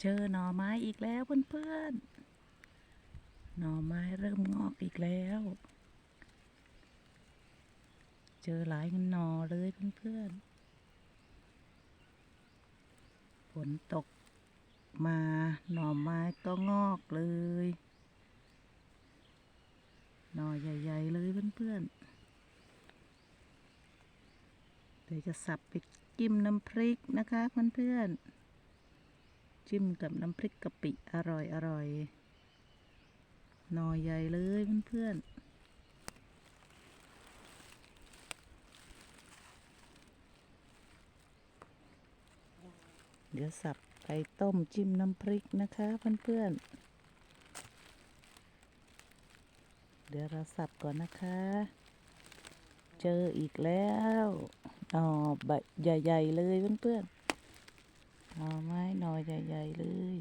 เจอหน่อไม้อีกแล้วเพื่อนๆ หน่อไม้เริ่มงอกอีกแล้ว เจอหลายหน่อเลยเพื่อนๆ ฝนตกมาหน่อไม้ก็งอกเลย หน่อใหญ่ ๆ เลยเพื่อนๆ เดี๋ยวจะสับไปจิ้มน้ำพริกนะคะเพื่อนๆ จิ้มกับน้ำพริกกะปิอร่อยอร่อยหน่อใหญ่เลยเพื่อนๆเดี๋ยวสับไปต้มจิ้มน้ำพริกนะคะเพื่อนๆ เดี๋ยวเราสับก่อนนะคะ เจออีกแล้วอ๋อใบใหญ่ ๆ เลยเพื่อนๆหน่อไม้หน่อ ใหญ่ ๆ เลย